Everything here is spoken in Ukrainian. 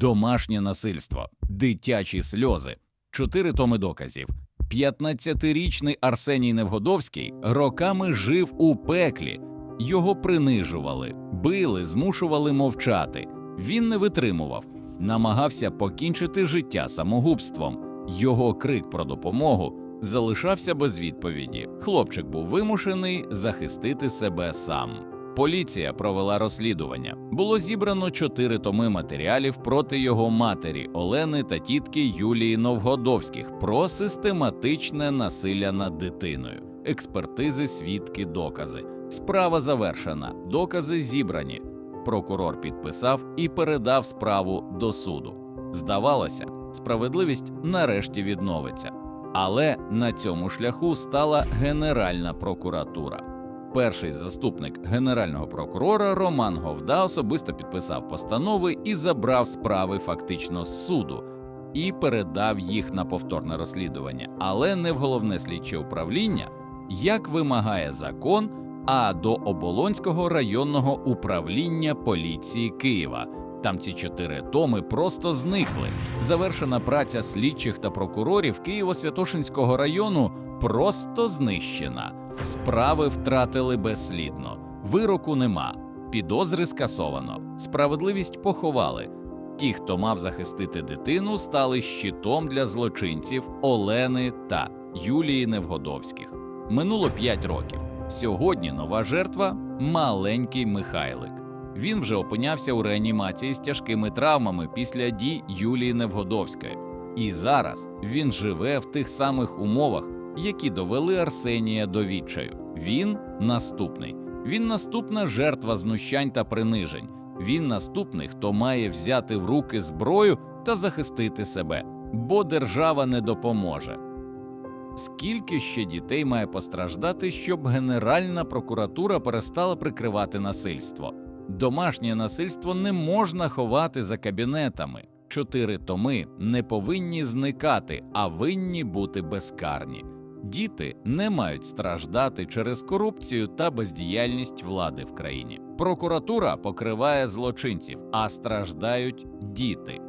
домашнє насильство, дитячі сльози, чотири томи доказів. 15-річний Арсеній Невгодовський роками жив у пеклі, його принижували, били, змушували мовчати. Він не витримував, намагався покінчити життя самогубством. Його крик про допомогу залишався без відповіді. Хлопчик був вимушений захистити себе сам. Поліція провела розслідування. Було зібрано чотири томи матеріалів проти його матері Олени та тітки Юлії Новгодовських про систематичне насилля над дитиною, експертизи, свідки, докази. Справа завершена, докази зібрані. Прокурор підписав і передав справу до суду. Здавалося, справедливість нарешті відновиться. Але на цьому шляху стала Генеральна прокуратура. Перший заступник генерального прокурора Роман Говда особисто підписав постанови і забрав справи фактично з суду і передав їх на повторне розслідування, але не в головне слідче управління, як вимагає закон, а до Оболонського районного управління поліції Києва. Там ці чотири томи просто зникли. Завершена праця слідчих та прокурорів Києво-Святошинського району просто знищена. Справи втратили безслідно, вироку нема, підозри скасовано, справедливість поховали. Ті, хто мав захистити дитину, стали щитом для злочинців Олени та Юлії Невгодовських. Минуло 5 років. Сьогодні нова жертва маленький Михайлик. Він вже опинявся у реанімації з тяжкими травмами після дій Юлії Невгодовської. І зараз він живе в тих самих умовах, які довели Арсенія до відчаю. Він наступний. Він наступна жертва знущань та принижень. Він наступний, хто має взяти в руки зброю та захистити себе, бо держава не допоможе. Скільки ще дітей має постраждати, щоб Генеральна прокуратура перестала прикривати насильство? Домашнє насильство не можна ховати за кабінетами. Чотири томи не повинні зникати, а винні бути безкарні. Діти не мають страждати через корупцію та бездіяльність влади в країні. Прокуратура покриває злочинців, а страждають діти.